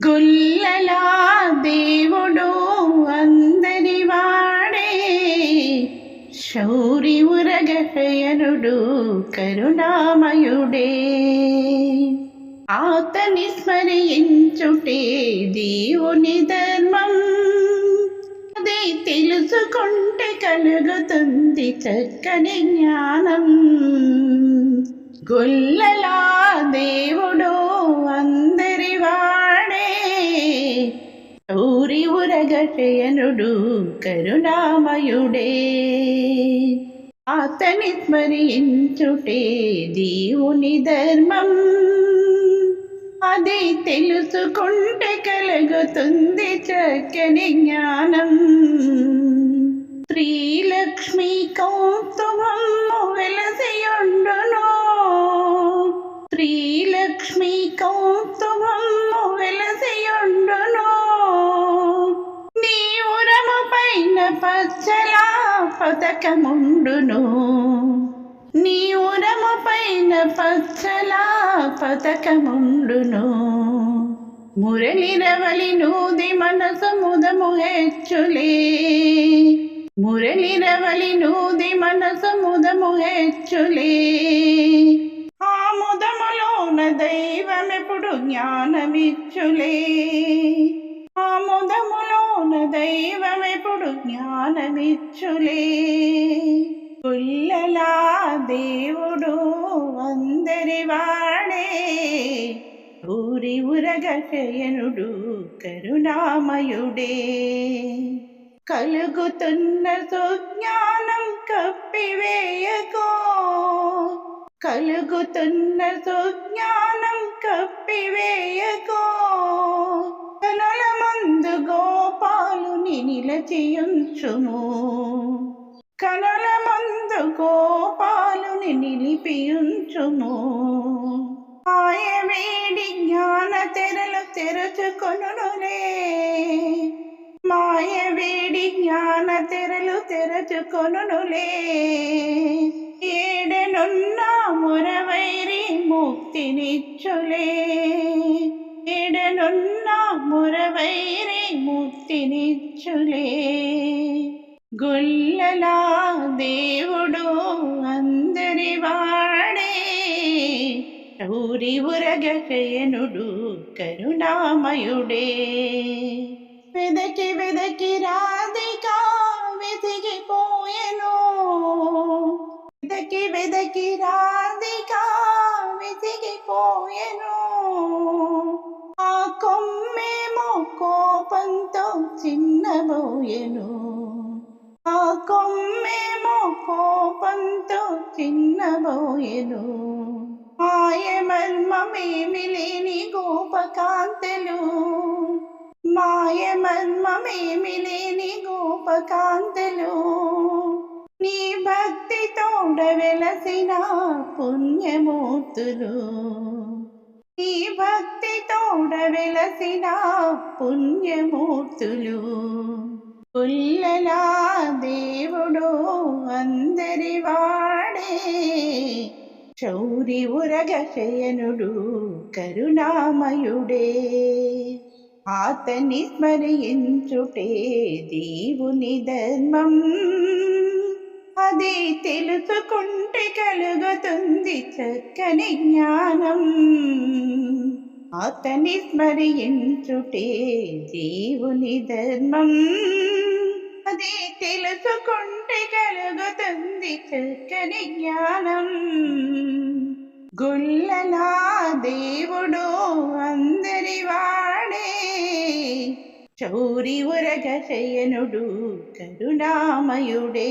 గుల్లలా దేవుడు అందరి వాడే శౌరి ఉరగశయనుడు కరుణామయుడే ఆతని స్మరించుటే దేవుని ధర్మం అదే తెలుసుకుంటే కలుగుతుంది చక్కని జ్ఞానం గొల్లలా దేవుడు ఊరి ఉరగశయనుడు కరుణామయుడే అతని స్మరించుటే దేవుని ధర్మం అది తెలుసుకుంటే కలుగుతుంది చక్కని జ్ఞానం శ్రీలక్ష్మి కౌతుమమ్ము వెలసియుండును శ్రీలక్ష్మి కౌతుమమ్ము వెలసియుండును పచ్చలా పతకముండును నీ ఉరము పైన పచ్చలా పతకముండును మురళిరవలి నూది మనసు ముదము హెచ్చులే. మురళిరవలి నూది మనసు ముదము హెచ్చులే. ఆ ముదములోన దైవమెప్పుడు జ్ఞానమిచ్చులే. దేవుడు అందరి వాడే. ఊరి ఉరగశయనుడు కరుణామయుడే. కలుగుతున్న సుజ్ఞానం కప్పివేయకో. కలుగుతున్న సుజ్ఞానం కప్పివేయకో. కనుల మందు గోపాలుని నిలచియుంచుము. కలల మందు గోపాలుని నిలిపియుంచుము. ఆయ వేడి జ్ఞాన తెరలు తెరచుకొనులే మాయ వేడి జ్ఞాన తెరలు తెరచుకొనులే ఏడనున్న మురవైరి ముక్తినిచ్చులే. ఏడనున్న మురవైరి ముక్తినిచ్చులే. గుల్లలా దేవుడు అందరి వాడే. ఊరి ఉరగశయనుడు కరుణామయుడే. వెదకి వెదకి రాధిక వెతికిపోయెను. వెదకి వెదకి రాధిక వెతికిపోయెను. ఆ కొమ్మేమో కోపంతో చిన్నబోయెను. కొమ్మేమో కోపంతో చిన్నబోయెను ఆయ మర్మమేమి లేని గోపకాంతలు. మాయ మర్మమేమి లేని గోపకాంతలు. నీ భక్తి తోడ వెలసిన పుణ్యమూర్తులు. నీ భక్తి తోడ వెలసిన పుణ్యమూర్తులు. పుల్లలా దేవుడు అందరి వాడే. శౌరి ఉరగశయనుడు కరుణామయుడే. ఆతని స్మరించుటే దేవుని ధర్మం. అది తెలుసుకుంటే కలుగుతుంది చక్కని జ్ఞానం. అతని స్మరించుటే దేవుని ధర్మం. అది తెలుసుకుంటే కలుగుతుంది చక్కని జ్ఞానం గుల్లలా దేవుడు అందరి వాడే చౌరి ఉరగశయనుడు కరుణామయుడే